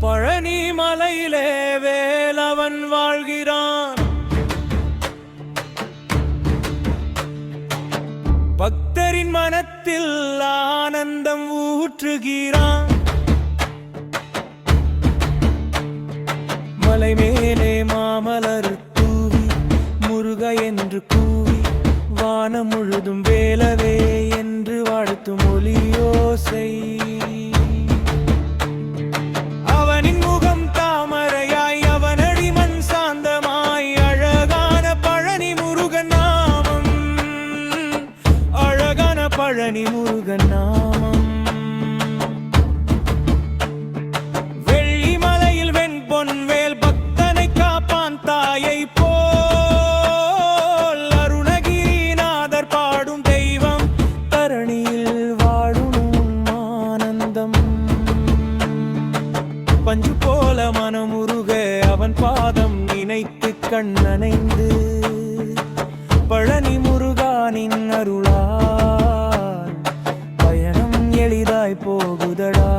பழனி மலையிலே வேலவன் வாழ்கிறான். பக்தரின் மனத்தில் ஆனந்தம் ஊற்றுகிறான். மலை மேலே மாமலர் முருக என்று கூவி வானம் முழுதும் வேலவே என்று வாழ்த்தும் ஒலியோசை. அவனின் முகம் தாமரையாய் அவன் மண் சாந்தமாய் அழகான பழனி முருகன் நாமம். அழகான பழனி முருகன் நாமம். பாதம் நினைத்து கண்ணனைந்து பழனி முருகானின் அருளால் பயணம் எளிதாய் போகுதடா.